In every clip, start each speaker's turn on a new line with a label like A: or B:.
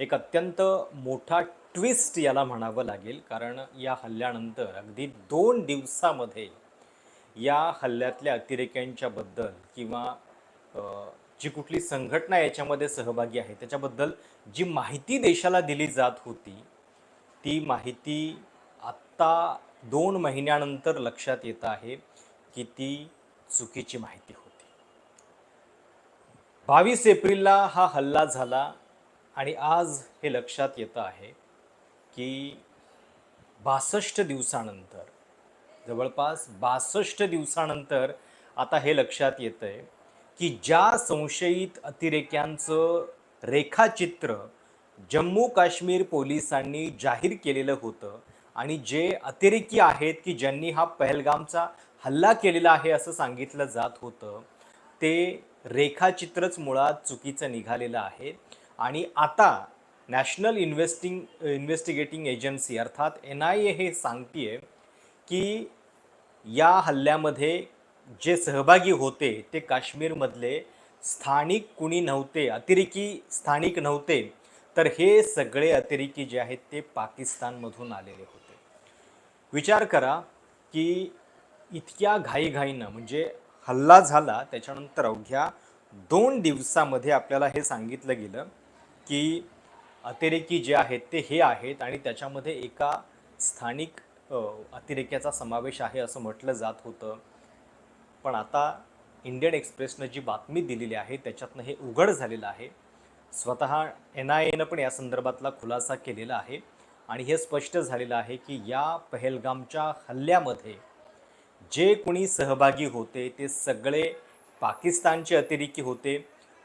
A: एक अत्यंत मोठा ट्विस्ट याला म्हणावं लागेल. कारण या हल्ल्यानंतर अगदी दोन दिवसामध्ये या हल्ल्यातल्या अतिरेक्यांच्या बद्दल किंवा जी कुठली संघटना याच्यामध्ये सहभागी आहे त्याच्याबद्दल जी माहिती देशाला दिली जात होती ती माहिती आत्ता दोन महिन्यानंतर लक्षात येत आहे की ती चुकीची माहिती होती. बावीस एप्रिलला हा हल्ला झाला. आणि आज हे लक्षात येतं आहे की बासष्ट दिवसानंतर जवळपास बासष्ट दिवसानंतर आता हे लक्षात येतं आहे की ज्या संशयित अतिरेक्यांचं रेखाचित्र जम्मू काश्मीर पोलिसांनी जाहीर केलेलं होतं आणि जे अतिरेकी आहेत की ज्यांनी हा पहलगामचा हल्ला केलेला आहे असं सांगितलं जात होतं ते रेखाचित्रच मुळात चुकीचं निघालेलं आहे. आणि आता नॅशनल इन्व्हेस्टिंग इन्व्हेस्टिगेटिंग एजन्सी अर्थात एन आय ए हे सांगते की या हल्ल्यामध्ये जे सहभागी होते ते काश्मीरमधले स्थानिक कुणी नव्हते अतिरेकी स्थानिक नव्हते तर हे सगळे अतिरेकी जे आहेत ते पाकिस्तानमधून आलेले होते. विचार करा की इतक्या घाईघाईनं म्हणजे हल्ला झाला त्याच्यानंतर अवघ्या दोन दिवसामध्ये आपल्याला हे सांगितलं गेलं की अतिरेकी जे आहेत ते हे आहेत आणि त्याच्यामध्ये एका स्थानिक अतिरेक्याचा समावेश आहे असं म्हटलं जात होतं. पण आता इंडियन एक्सप्रेसनं जी बातमी दिलेली आहे त्याच्यातनं हे उघड झालेलं आहे. स्वतः एन आय एनं पण या संदर्भातला खुलासा केलेला आहे आणि हे स्पष्ट झालेलं आहे की या पहलगामच्या हल्ल्यामध्ये जे कोणी सहभागी होते ते सगळे पाकिस्तानचे अतिरेकी होते.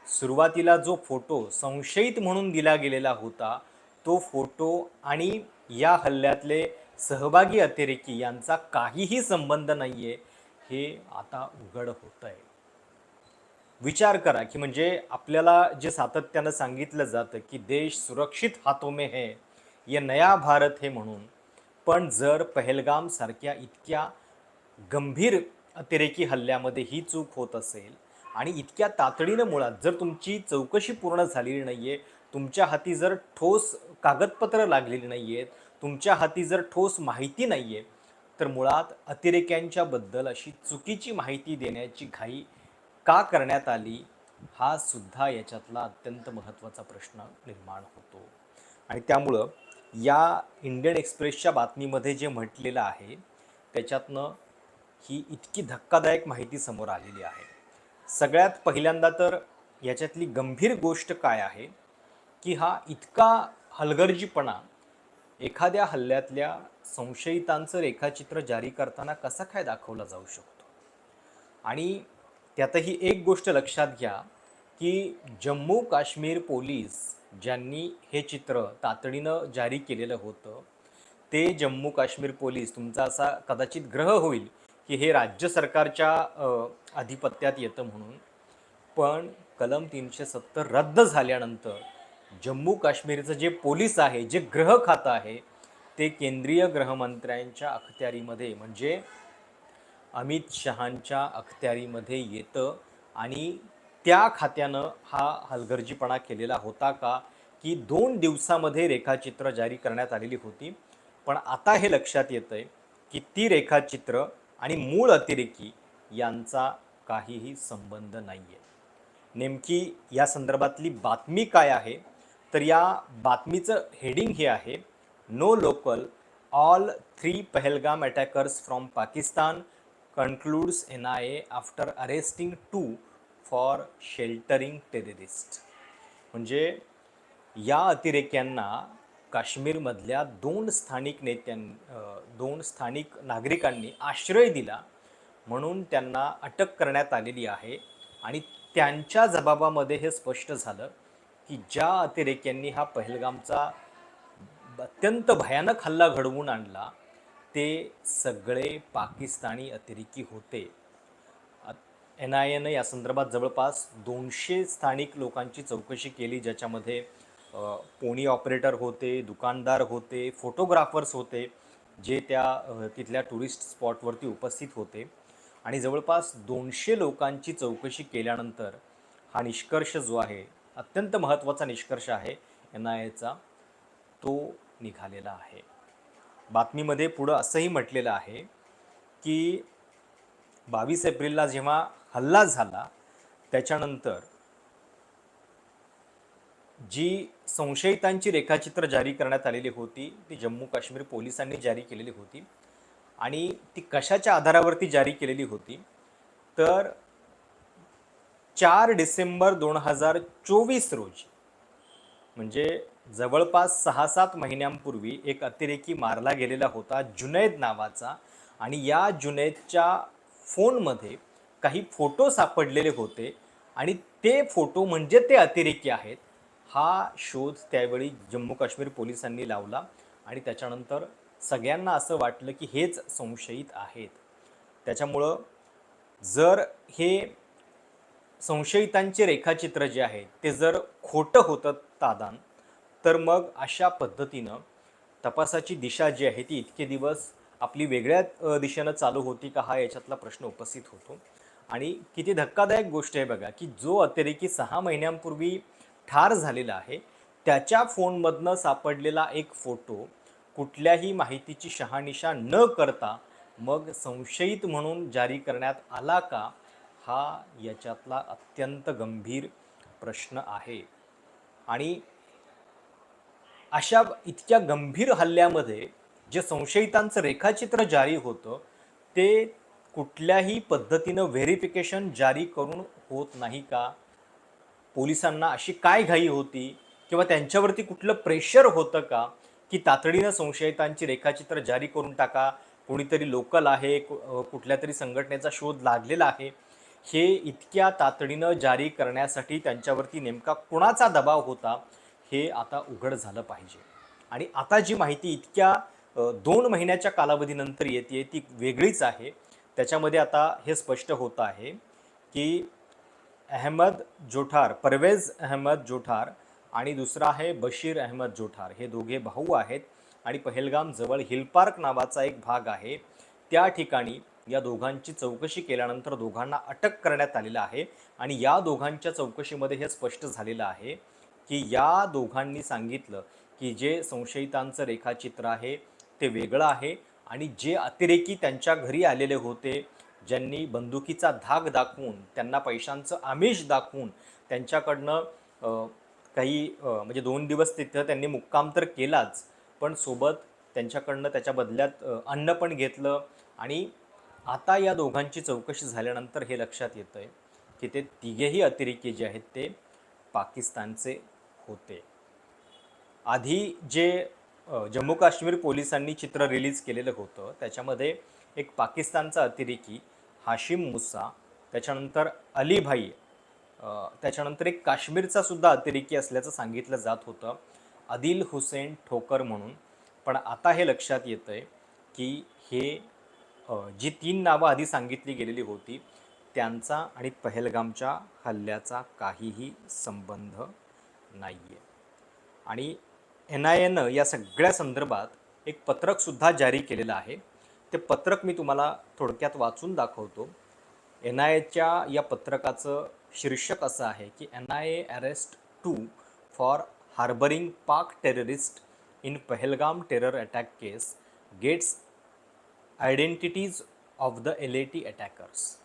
A: सुरुवातीला जो फोटो संशयित म्हणून दिला गेलेला होता तो फोटो आणि या हल्ल्यातले सहभागी अतिरेकी यांचा काहीही संबंध नाही आहे हे आता उघड होत आहे विचार करा की म्हणजे आपल्याला जे सातत्यानं सांगितलं जातं की देश सुरक्षित हातो में है ये नया भारत हे म्हणून पण जर पहलगाम सारख्या इतक्या गंभीर अतिरेकी हल्ल्यामध्ये ही चूक होत असेल आणि इतक्या तातडीनं मुळात जर तुमची चौकशी पूर्ण झालेली नाही आहे तुमच्या हाती जर ठोस कागदपत्र लागलेली नाही आहेत तुमच्या हाती जर ठोस माहिती नाही आहे तर मुळात अतिरेक्यांच्याबद्दल अशी चुकीची माहिती देण्याची घाई का करण्यात आली हा सुद्धा याच्यातला अत्यंत महत्त्वाचा प्रश्न निर्माण होतो. आणि त्यामुळं या इंडियन एक्सप्रेसच्या बातमीमध्ये जे म्हटलेलं आहे त्याच्यातनं ही इतकी धक्कादायक माहिती समोर आलेली आहे. सगळ्यात पहिल्यांदा तर याच्यातली गंभीर गोष्ट काय आहे? की हा इतका हलगर्जीपणा एखाद्या हल्ल्यातल्या संशयितांचं रेखाचित्र जारी करताना कसा काय दाखवला जाऊ शकतो? आणि त्यातही एक गोष्ट लक्षात घ्या की जम्मू काश्मीर पोलीस ज्यांनी हे चित्र तातडीनं जारी केलेलं होतं ते जम्मू काश्मीर पोलीस तुमचा असा कदाचित ग्रह होईल की हे राज्य सरकारच्या अधिपत्यात येतं म्हणून. पण कलम तीनशे सत्तर रद्द झाल्यानंतर जम्मू काश्मीरचं जे पोलीस आहे जे ग्रह खातं आहे ते केंद्रीय गृहमंत्र्यांच्या अखत्यारीमध्ये म्हणजे अमित शहांच्या अखत्यारीमध्ये येतं. आणि त्या खात्यानं हा हलगर्जीपणा केलेला होता का की दोन दिवसामध्ये रेखाचित्र जारी करण्यात आलेली होती. पण आता हे लक्षात येतं आहे की ती रेखाचित्र आणि मूळ अतिरेकी यांचा काहीही संबंध नाही आहे नेमकी या संदर्भातली बातमी काय आहे? तर या बातमीचं हेडिंग हे आहे no local all three Pahalgam attackers from Pakistan concludes N I A after arresting two for sheltering terrorist. म्हणजे या अतिरेक्यांना काश्मीरमधल्या दोन स्थानिक नेत्यां दोन स्थानिक नागरिकांनी आश्रय दिला म्हणून त्यांना अटक करण्यात आलेली आहे. आणि त्यांच्या जबाबामध्ये हे स्पष्ट झालं की ज्या अतिरेक्यांनी हा पहलगामचा अत्यंत भयानक हल्ला घडवून आणला ते सगळे पाकिस्तानी अतिरेकी होते. एन आय एनं या संदर्भात जवळपास दोनशे स्थानिक लोकांची चौकशी केली ज्याच्यामध्ये पोणी ऑपरेटर होते दुकानदार होते फोटोग्राफर्स होते जे त्या तिथल्या टुरिस्ट स्पॉटवरती उपस्थित होते. आणि जवळपास दोनशे लोकांची चौकशी केल्यानंतर हा निष्कर्ष जो आहे अत्यंत महत्त्वाचा निष्कर्ष आहे एन आय एचा तो निघालेला आहे. बातमीमध्ये पुढं असंही म्हटलेलं आहे की बावीस एप्रिलला जेव्हा हल्ला झाला त्याच्यानंतर जी संशयितांची रेखाचित्र जारी करण्यात आलेली होती. ती जम्मू काश्मीर पोलिसांनी जारी केलेली होती. आणि ती कशाच्या आधारावरती जारी केलेली होती? तर चार डिसेंबर दोन हजार चोवीस रोजी म्हणजे जवळपास सहा सात महिन्यांपूर्वी एक अतिरेकी मारला गेलेला होता जुनैद नावाचा. आणि या जुनैदच्या फोनमध्ये काही फोटो सापडलेले होते. आणि ते फोटो म्हणजे ते अतिरेकी आहेत. हा शोध त्यावेळी जम्मू काश्मीर पोलिसांनी लावला आणि त्याच्यानंतर सगळ्यांना असं वाटलं की हेच संशयित आहेत. त्याच्यामुळं जर हे संशयितांचे रेखाचित्र जे आहे ते जर खोटं होतं तादान तर मग अशा पद्धतीनं तपासाची दिशा जी आहे ती इतके दिवस आपली वेगळ्या दिशेनं चालू होती का हा याच्यातला प्रश्न उपस्थित होतो. आणि किती धक्कादायक गोष्ट आहे बघा की जो अतिरेकी सहा महिन्यांपूर्वी ठार झालेला आहे. त्याच्या फोनमधनं सापडलेला एक फोटो कुठल्याही माहितीची शहानिशा न करता मग संशयित म्हणून जारी करण्यात आला का? हा याच्यातला अत्यंत गंभीर प्रश्न आहे. आणि अशा इतक्या गंभीर हल्ल्यामध्ये जे संशयितांचं रेखाचित्र जारी होतं ते कुठल्याही पद्धतीनं व्हेरिफिकेशन जारी करून होत नाही का? पोलिसांना अशी काय घाई होती किंवा त्यांच्यावरती कुठलं प्रेशर होतं का? की तातडीनं संशयितांची रेखाचित्र जारी करून टाका. कोणीतरी लोकल आहे कुठल्या तरी संघटनेचा शोध लागलेला आहे. हे इतक्या तातडीनं जारी करण्यासाठी त्यांच्यावरती नेमका कुणाचा दबाव होता हे आता उघड झालं पाहिजे. आणि आता जी माहिती इतक्या दोन महिन्याच्या कालावधीनंतर येते ती वेगळीच आहे. त्याच्यामध्ये आता हे स्पष्ट होतं आहे की अहमद जोठार परवेज अहमद जोठार आणि दुसरा आहे बशीर अहमद जोठार. हे दोघे भाऊ आहेत आणि पहलगाम जवळ हिलपार्क नावाचा एक भाग आहे. त्या ठिकाणी या दोघांची चौकशी केल्यानंतर दोघांना अटक करण्यात आलेलं आहे आणि या दोघांच्या चौकशीमध्ये हे स्पष्ट झालेलं आहे की या दोघांनी सांगितलं की जे संशयितांचं रेखाचित्र आहे ते वेगळं आहे आणि जे अतिरेकी त्यांच्या घरी आलेले होते ज्यांनी बंदुकीचा धाक दाखवून त्यांना पैशांचं आमिष दाखवून त्यांच्याकडनं काही म्हणजे दोन दिवस तिथं त्यांनी मुक्काम तर केलाच पण सोबत त्यांच्याकडनं त्याच्या बदल्यात अन्न पण घेतलं आणि आता या दोघांची चौकशी झाल्यानंतर हे लक्षात येतं आहे की ते तिघेही अतिरेकी जे आहेत ते पाकिस्तानचे होते. आधी जे जम्मू काश्मीर पोलिसांनी चित्र रिलीज केलेलं होतं त्याच्यामध्ये एक पाकिस्तानचा अतिरेकी हाशिम मुसा त्याच्यानंतर अलीभाई त्याच्यानंतर एक काश्मीरचा सुद्धा अतिरेकी असल्याचं सांगितलं जात होतं. आदिल हुसेन ठोकर म्हणून. पण आता हे लक्षात येतं आहे की हे जी तीन नावं आधी सांगितली गेलेली होती त्यांचा आणि पहलगामच्या हल्ल्याचा काहीही संबंध नाही आहे आणि एन आय एनं या सगळ्या संदर्भात एक पत्रकसुद्धा जारी केलेलं आहे. ते पत्रक मी तुम्हाला थोडक्यात वाचून दाखवतो. एन आय या पत्रकाचं शीर्षक असं आहे की N I arrest two for harbouring Pak terrorist in Pahalgam terror attack case gets identities of the all attackers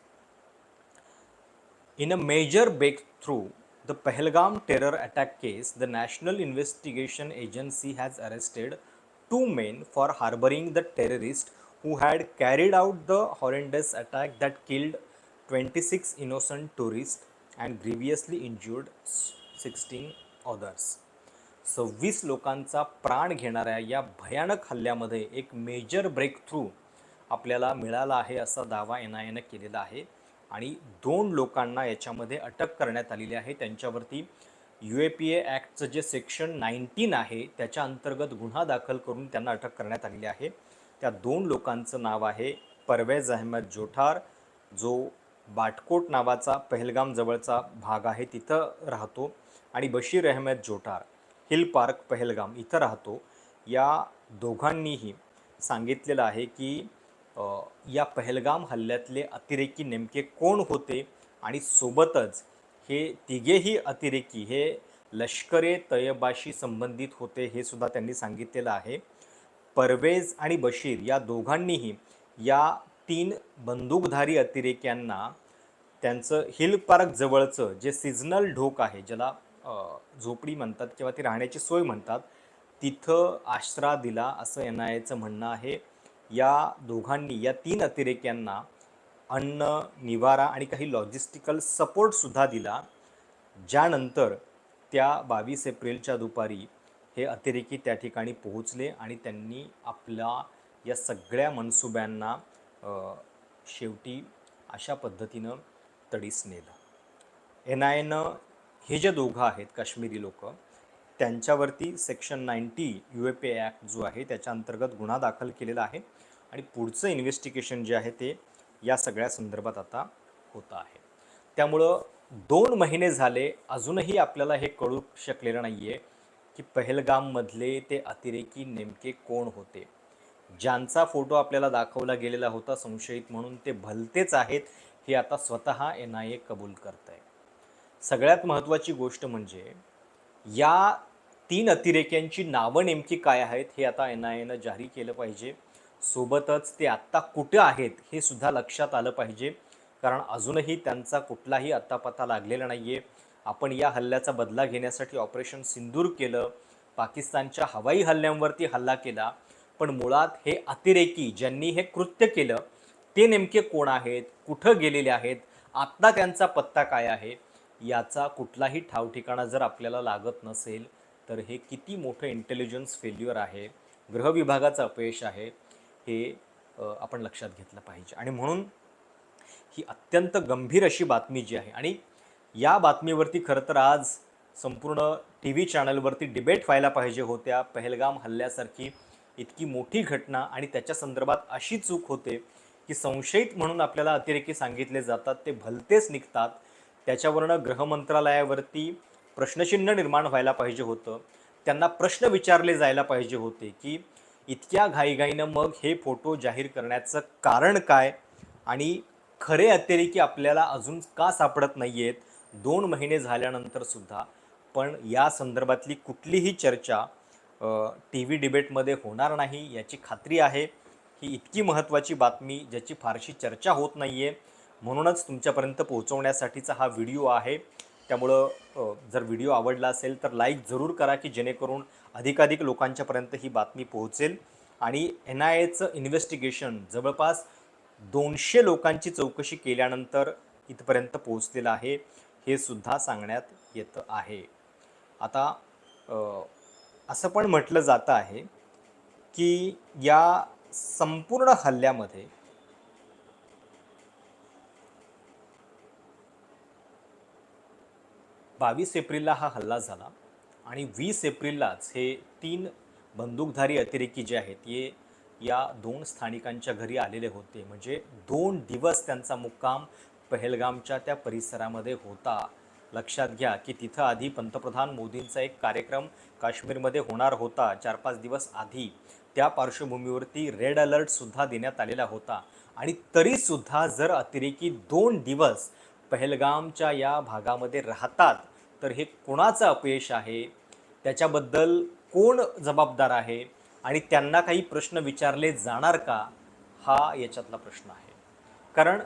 A: in a major breakthrough the Pahalgam terror attack case the national investigation agency has arrested two men for harbouring the terrorist who had carried out the horrendous attack that killed 26 innocent tourists and grievously injured 16 others. सव्वीस लोकांचा प्राण घेणाऱ्या या भयानक हल्ल्यामध्ये एक major break through आपल्याला मिळाला आहे असा दावा एन आय एनं केलेला आहे. आणि दोन लोकांना याच्यामध्ये अटक करण्यात आलेली आहे. त्यांच्यावरती यू ए पी ए ॲक्टचं जे सेक्शन नाईन्टीन आहे त्याच्या अंतर्गत गुन्हा दाखल करून त्यांना अटक करण्यात आलेली आहे. त्या दोन लोकांचं नाव आहे परवेज अहमद जोठार जो बाटकोट नावाचा पहलगाम जवळचा भाग आहे तिथं राहतो. आणि बशीर अहमद जोठार हिल पार्क पहलगाम इथं राहतो. या दोघांनीही सांगितलेलं आहे की या पहलगाम हल्ल्यातले अतिरेकी नेमके कोण होते आणि सोबतच हे तिघेही अतिरेकी हे लष्करे तयबाशी संबंधित होते हे सुद्धा त्यांनी सांगितलेलं आहे. परवेज आणि बशीर या दोघांनीही या तीन बंदूकधारी अतिरेक्यांना त्यांचं हिल पार्क जवळचं जे सिजनल ढोक आहे ज्याला झोपडी म्हणतात किंवा ती राहण्याची सोय म्हणतात तिथं आश्रा दिला असं एन आय एचं म्हणणं आहे. या दोघांनी या तीन अतिरेक्यांना अन्न निवारा आणि काही लॉजिस्टिकल सपोर्टसुद्धा दिला ज्यानंतर त्या बावीस एप्रिलच्या दुपारी हे अतिरेकी त्या ठिकाणी पोहोचले आणि त्यांनी आपल्या या सगळ्या मनसुब्यांना शेवटी अशा पद्धतीनं तडीस नेलं. एन आय एनं हे जे दोघं आहेत काश्मीरी लोक त्यांच्यावरती section ninety U A P act जो आहे त्याच्या अंतर्गत गुन्हा दाखल केलेला आहे आणि पुढचं इन्व्हेस्टिगेशन जे आहे ते या सगळ्या संदर्भात आता होतं आहे. त्यामुळं दोन महिने झाले अजूनही आपल्याला हे कळू शकलेलं नाही आहे की पहलगाममधले ते अतिरेकी नेमके कोण होते? ज्यांचा फोटो आपल्याला दाखवला गेलेला होता संशयित म्हणून ते भलतेच आहेत हे आता स्वतः एन आय ए कबूल करत आहे सगळ्यात महत्त्वाची गोष्ट म्हणजे या तीन अतिरेक्यांची नावं नेमकी काय आहेत हे आता एन आय एनं जाहीर केलं पाहिजे. सोबतच ते आत्ता कुठं आहेत हे सुद्धा लक्षात आलं पाहिजे. कारण अजूनही त्यांचा कुठलाही अत्तापत्ता लागलेला नाही आहे आपण या हल्ल्याचा बदला घेण्यासाठी ऑपरेशन सिंदूर केलं. पाकिस्तानच्या हवाई हल्ल्यांवरती हल्ला केला. पण मुळात हे अतिरेकी ज्यांनी हे कृत्य केलं ते नेमके कोण आहेत? कुठं गेलेले आहेत? आत्ता त्यांचा पत्ता काय आहे? याचा कुठलाही ठावठिकाणा जर आपल्याला लागत नसेल तर हे किती मोठं इंटेलिजन्स फेल्युअर आहे? गृहविभागाचं अपयश आहे. हे आपण लक्षात घेतलं पाहिजे. आणि म्हणून ही अत्यंत गंभीर अशी बातमी जी आहे आणि या बातमीवरती खरं तर आज संपूर्ण टी व्ही चॅनलवरती डिबेट व्हायला पाहिजे होत्या. पहलगाम हल्ल्यासारखी इतकी मोठी घटना आणि त्याच्या संदर्भात अशी चूक होते की संशयित म्हणून आपल्याला अतिरेकी सांगितले जातात ते भलतेच निघतात. त्याच्यावरनं गृहमंत्रालयावरती प्रश्नचिन्ह निर्माण व्हायला पाहिजे होतं. त्यांना प्रश्न विचारले जायला पाहिजे होते की इतक्या घाईघाईनं मग हे फोटो जाहीर करण्याचं कारण काय? आणि खरे अतिरेकी आपल्याला अजून का सापडत नाही आहेत दोन महिने झाल्यानंतर सुद्धा पण या संदर्भातली कुठलीही चर्चा टी व्ही डिबेटमध्ये होणार नाही याची खात्री आहे. ही इतकी महत्त्वाची बातमी ज्याची फारशी चर्चा होत नाही आहे म्हणूनच तुमच्यापर्यंत पोहोचवण्यासाठीचा हा व्हिडिओ आहे. त्यामुळं जर व्हिडिओ आवडला असेल तर लाईक जरूर करा की जेणेकरून अधिकाधिक लोकांच्यापर्यंत ही बातमी पोहोचेल. आणि एन आय एचं इन्व्हेस्टिगेशन जवळपास दोनशे लोकांची चौकशी केल्यानंतर इथपर्यंत पोहोचलेलं आहे. हे सुद्धा सांगण्यात येतं आहे. आता असं पण म्हटलं जातं आहे की या संपूर्ण हल्ल्यामध्ये बावीस एप्रिलला हा हल्ला झाला आणि वीस एप्रिललाच हे तीन बंदूकधारी अतिरेकी जे आहेत हे या दोन स्थानिकांच्या घरी आलेले होते. म्हणजे दोन दिवस त्यांचा मुक्काम पहलगामच्या त्या परिसरामध्ये होता. लक्षात घ्या की तिथं आधी पंतप्रधान मोदींचा एक कार्यक्रम काश्मीरमध्ये होणार होता चार पाच दिवस आधी. त्या पार्श्वभूमीवरती रेड अलर्टसुद्धा देण्यात आलेला होता. आणि तरीसुद्धा जर अतिरेकी दोन दिवस पहलगामच्या या भागामध्ये राहतात तर हे कोणाचं अपयश आहे? त्याच्याबद्दल कोण जबाबदार आहे? आणि त्यांना काही प्रश्न विचारले जाणार का? हा याच्यातला प्रश्न आहे. कारण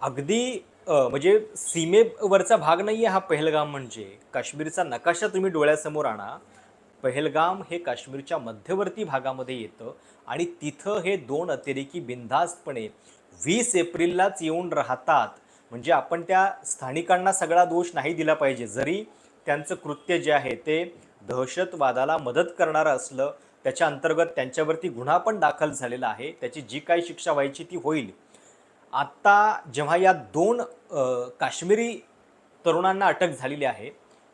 A: अगदी म्हणजे सीमेवरचा भाग नाही आहे हा पहलगाम म्हणजे. काश्मीरचा नकाशा तुम्ही डोळ्यासमोर आणा. पहलगाम हे काश्मीरच्या मध्यवर्ती भागामध्ये येतं आणि तिथं हे दोन अतिरेकी बिनधास्तपणे वीस एप्रिललाच येऊन राहतात. म्हणजे आपण त्या स्थानिकांना सगळा दोष नाही दिला पाहिजे. जरी त्यांचं कृत्य जे आहे ते दहशतवादाला मदत करणारं असलं त्याच्या अंतर्गत त्यांच्यावरती गुन्हा पण दाखल झालेला आहे. त्याची जी काही शिक्षा व्हायची ती होईल. आत्ता जेव्हा या दोन काश्मीरी तरुणांना अटक झालेली आहे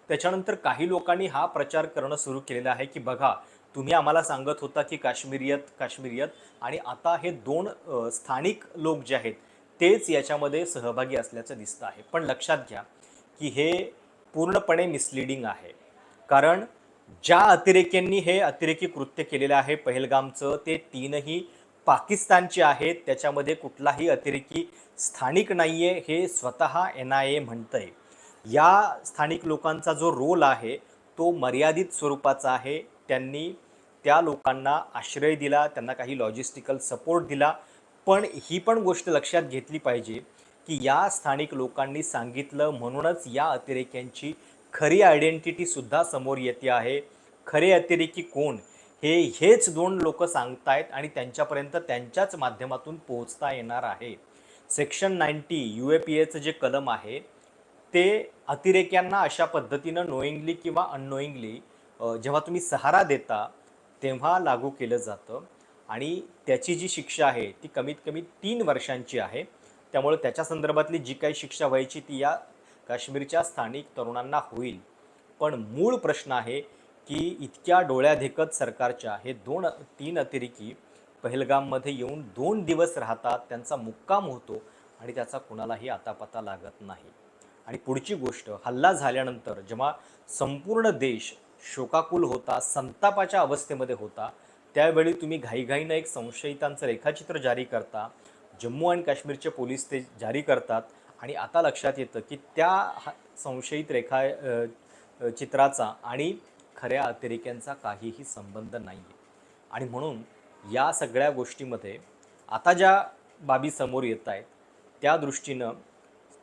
A: त्याच्यानंतर काही लोकांनी हा प्रचार करणं सुरू केलेला आहे की बघा तुम्ही आम्हाला सांगत होता की काश्मीरियत काश्मीरियत आणि आता हे दोन स्थानिक लोक जे आहेत तेच याच्यामध्ये सहभागी असल्याचं दिसतं आहे. पण लक्षात घ्या की हे पूर्णपणे मिसलिडिंग आहे. कारण ज्या अतिरेक्यांनी हे अतिरेकी कृत्य केलेलं आहे पहलगामचं ते तीनही पाकिस्तानचे आहेत त्याच्यामध्ये कुठलाही अतिरेकी स्थानिक नाही आहे हे स्वतः एन आय ए म्हणतंय. या स्थानिक लोकांचा जो रोल आहे तो मर्यादित स्वरूपाचा आहे. त्यांनी त्या लोकांना आश्रय दिला त्यांना काही लॉजिस्टिकल सपोर्ट दिला. पण ही पण गोष्ट लक्षात घेतली पाहिजे की या स्थानिक लोकांनी सांगितलं म्हणूनच या अतिरेक्यांची खरी आयडेंटिटीसुद्धा समोर येते आहे. खरे अतिरेकी कोण? हे हेच दोन लोक सांगतायत आणि त्यांच्यापर्यंत त्यांच्याच माध्यमातून पोहोचता येणार आहे. Section ninety U A P एचं जे कलम आहे ते अतिरेक्यांना अशा पद्धतीनं नोईंगली किंवा अननोईंगली जेव्हा तुम्ही सहारा देता तेव्हा लागू केलं जातं. आणि त्याची जी शिक्षा आहे ती कमीत कमी तीन वर्षांची आहे. त्यामुळे त्याच्या संदर्भातली जी काही शिक्षा व्हायची ती या काश्मीरच्या स्थानिक तरुणांना होईल. पण मूळ प्रश्न आहे की इतक्या डोळ्यादेखत सरकारच्या हे दोन तीन अतिरेकी पहलगाममध्ये येऊन दोन दिवस राहतात त्यांचा मुक्काम होतो आणि त्याचा कुणालाही आतापता लागत नाही. आणि पुढची गोष्ट हल्ला झाल्यानंतर जेव्हा संपूर्ण देश शोकाकुल होता संतापाच्या अवस्थेमध्ये होता त्यावेळी तुम्ही घाईघाईनं एक संशयितांचं रेखाचित्र जारी करता जम्मू आणि काश्मीरचे पोलीस ते जारी करतात आणि आता लक्षात येतं की त्या हा- संशयित रेखा चित्राचा आणि खऱ्या अतिरेक्यांचा काहीही संबंध नाही आहे आणि म्हणून या सगळ्या गोष्टीमध्ये आता ज्या बाबी समोर येत आहेत त्या दृष्टीनं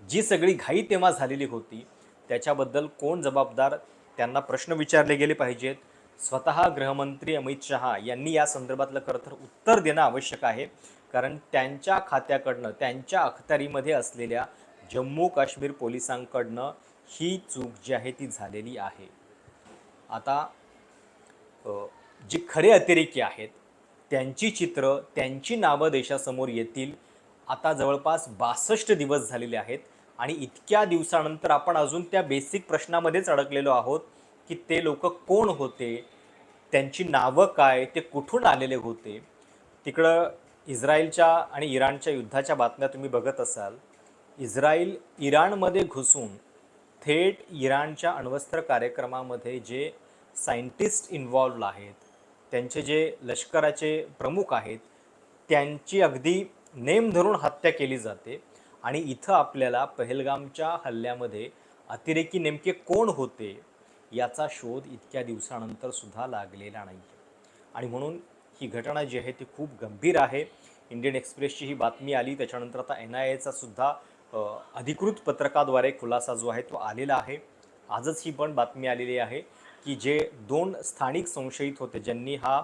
A: जी सगळी घाई तेव्हा झालेली होती त्याच्याबद्दल कोण जबाबदार त्यांना प्रश्न विचारले गेले पाहिजेत. स्वतः गृहमंत्री अमित शहा यांनी या संदर्भातलं खरं तर उत्तर देणं आवश्यक आहे. कारण त्यांच्या खात्याकडनं त्यांच्या अखत्यारीमध्ये असलेल्या जम्मू काश्मीर पोलिसांकडनं ही चूक जी आहे ती झालेली आहे. आता जे खरे अतिरेकी आहेत त्यांची चित्र त्यांची नावं देशासमोर येतील. आता जवळपास बासष्ट दिवस झालेले आहेत आणि इतक्या दिवसानंतर आपण अजून त्या बेसिक प्रश्नामध्येच अडकलेलो आहोत की ते लोक कोण होते त्यांची नावं काय ते कुठून आलेले होते. तिकडं इस्रायलच्या आणि इराणच्या युद्धाच्या बातम्या तुम्ही बघत असाल. इस्रायल इराणमध्ये घुसून थेट इराणच्या अण्वस्त्र कार्यक्रमामध्ये जे सायंटिस्ट इन्वॉल्व्ह आहेत त्यांचे जे लष्कराचे प्रमुख आहेत त्यांची अगदी नेम धरून हत्या केली जाते. आणि इथं आपल्याला पहलगामच्या हल्ल्यामध्ये अतिरेकी नेमके कोण होते याचा शोध इतक्या दिवसानंतर सुद्धा लागलेला नाही आणि म्हणून ही घटना जी आहे ती खूप गंभीर आहे. इंडियन एक्सप्रेसची ही बातमी आली त्याच्यानंतर आता एन आय एचा सुद्धा अधिकृत पत्रकाद्वारे खुलासा जो आहे तो आलेला आहे. आजच ही पण बातमी आलेली आहे की जे दोन स्थानिक संशयित होते ज्यांनी हा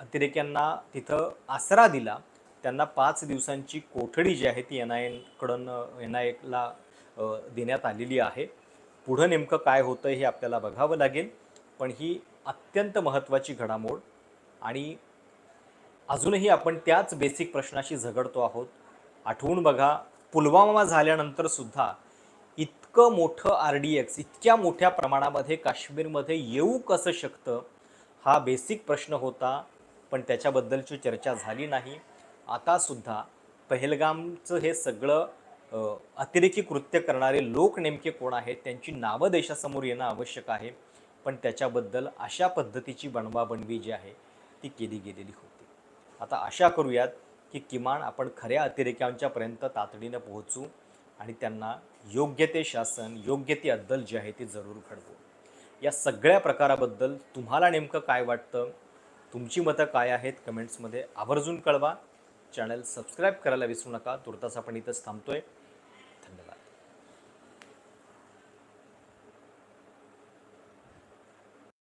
A: अतिरेक्यांना तिथं आसरा दिला त्यांना पाच दिवसांची कोठडी जी आहे ती एन आय एनकडून एन आय एला देण्यात आलेली आहे. पुढं नेमकं काय होतं हे आपल्याला बघावं लागेल पण ही अत्यंत महत्त्वाची घडामोड आणि अजूनही आपण त्याच बेसिक प्रश्नाशी झगडतो आहोत. आठवून बघा पुलवामा झाल्यानंतर सुद्धा इतकं मोठं आर डी एक्स इतक्या मोठ्या प्रमाणामध्ये काश्मीरमध्ये येऊ कसं शकतं हा बेसिक प्रश्न होता पण त्याच्याबद्दलची चर्चा झाली नाही. आता सुद्धा पहलगामचं हे सगळं अतिरेकी कृत्य करणारे लोक नेमके कोण आहेत त्यांची नावं देशासमोर येणं आवश्यक आहे पण त्याच्याबद्दल अशा पद्धतीची बनवाबणवी जी आहे ती केली गेलेली होती. आता आशा करूयात की किमान आपण खऱ्या अतिरेक्यांच्यापर्यंत तातडीनं पोहोचू आणि त्यांना योग्य ते शासन योग्य ती अद्दल जी आहे ती जरूर घडवू. या सगळ्या प्रकाराबद्दल तुम्हाला नेमकं काय वाटतं? तुमची मतं काय आहेत? कमेंट्समध्ये आवर्जून कळवा. चॅनल सबस्क्राईब करायला विसरू नका. तुर्तास आपण इथंच थांबतोय.